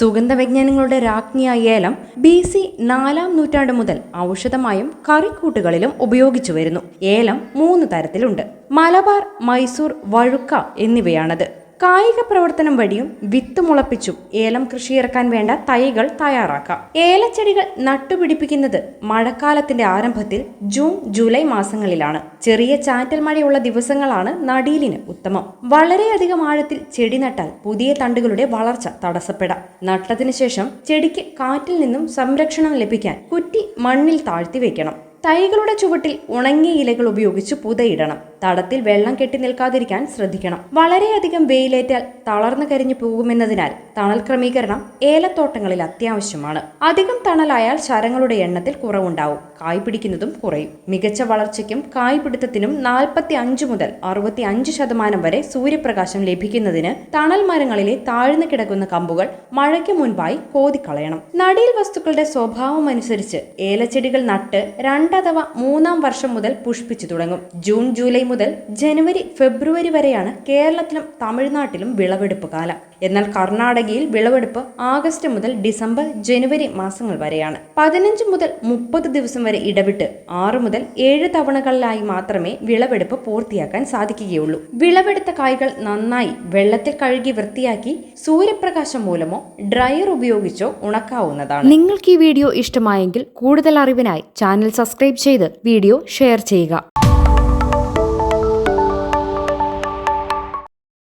സുഗന്ധവ്യഞ്ജനങ്ങളുടെ രാജ്ഞിയായ ഏലം B C നാലാം നൂറ്റാണ്ട് മുതൽ ഔഷധമായും കറിക്കൂട്ടുകളിലും ഉപയോഗിച്ചു വരുന്നു ഏലം മൂന്ന് തരത്തിലുണ്ട്. മലബാർ മൈസൂർ വഴുക്ക എന്നിവയാണത്. കായിക പ്രവർത്തനം വഴിയും വിത്ത് മുളപ്പിച്ചും ഏലം കൃഷി ഇറക്കാൻ വേണ്ട തൈകൾ തയ്യാറാക്കാം. ഏലച്ചെടികൾ നട്ടുപിടിപ്പിക്കുന്നത് മഴക്കാലത്തിന്റെ ആരംഭത്തിൽ ജൂൺ ജൂലൈ മാസങ്ങളിലാണ്. ചെറിയ ചാറ്റൽ മഴയുള്ള ദിവസങ്ങളാണ് നടീലിന് ഉത്തമം. വളരെയധികം ആഴത്തിൽ ചെടി നട്ടാൽ പുതിയ തണ്ടുകളുടെ വളർച്ച തടസ്സപ്പെടാം. നട്ടതിനു ശേഷം ചെടിക്ക് കാറ്റിൽ നിന്നും സംരക്ഷണം ലഭിക്കാൻ കുറ്റി മണ്ണിൽ താഴ്ത്തി വയ്ക്കണം തൈകളുടെ ചുവട്ടിൽ ഉണങ്ങിയ ഇലകൾ ഉപയോഗിച്ച് പുതയിടണം. തടത്തിൽ വെള്ളം കെട്ടി നിൽക്കാതിരിക്കാൻ ശ്രദ്ധിക്കണം. വളരെയധികം വെയിലേറ്റാൽ തളർന്നു കരിഞ്ഞു പോകുമെന്നതിനാൽ തണൽ ക്രമീകരണം ഏലത്തോട്ടങ്ങളിൽ അത്യാവശ്യമാണ്. അധികം തണലായാൽ ശരങ്ങളുടെ എണ്ണത്തിൽ കുറവുണ്ടാവും. കായ് പിടിക്കുന്നതും കുറയും. മികച്ച വളർച്ചയ്ക്കും കായ് പിടുത്തത്തിനും നാൽപ്പത്തി അഞ്ച് മുതൽ അറുപത്തി അഞ്ച് ശതമാനം വരെ സൂര്യപ്രകാശം ലഭിക്കുന്നതിന് തണൽ മരങ്ങളിലെ താഴ്ന്നു കിടക്കുന്ന കമ്പുകൾ മഴയ്ക്ക് മുൻപായി കോതിക്കളയണം. നടീൽ വസ്തുക്കളുടെ സ്വഭാവം അനുസരിച്ച് ഏലച്ചെടികൾ നട്ട് രണ്ടഥവാ മൂന്നാം വർഷം മുതൽ പുഷ്പിച്ചു തുടങ്ങും. ജൂൺ ജൂലൈ മുതൽ ജനുവരി ഫെബ്രുവരി വരെയാണ് കേരളത്തിലും തമിഴ്നാട്ടിലും വിളവെടുപ്പ് കാലം. എന്നാൽ കർണാടകയിൽ വിളവെടുപ്പ് ആഗസ്റ്റ് മുതൽ ഡിസംബർ ജനുവരി മാസങ്ങൾ വരെയാണ്. പതിനഞ്ച് മുതൽ മുപ്പത് ദിവസം വരെ ഇടവിട്ട് ആറ് മുതൽ ഏഴ് തവണകളിലായി മാത്രമേ വിളവെടുപ്പ് പൂർത്തിയാക്കാൻ സാധിക്കുകയുള്ളൂ. വിളവെടുത്ത കായ്കൾ നന്നായി വെള്ളത്തിൽ കഴുകി വൃത്തിയാക്കി സൂര്യപ്രകാശം മൂലമോ ഡ്രയർ ഉപയോഗിച്ചോ ഉണക്കാവുന്നതാണ്. നിങ്ങൾക്ക് ഈ വീഡിയോ ഇഷ്ടമായെങ്കിൽ കൂടുതൽ അറിവിനായി ചാനൽ സബ്സ്ക്രൈബ് ചെയ്ത് വീഡിയോ ഷെയർ ചെയ്യുക.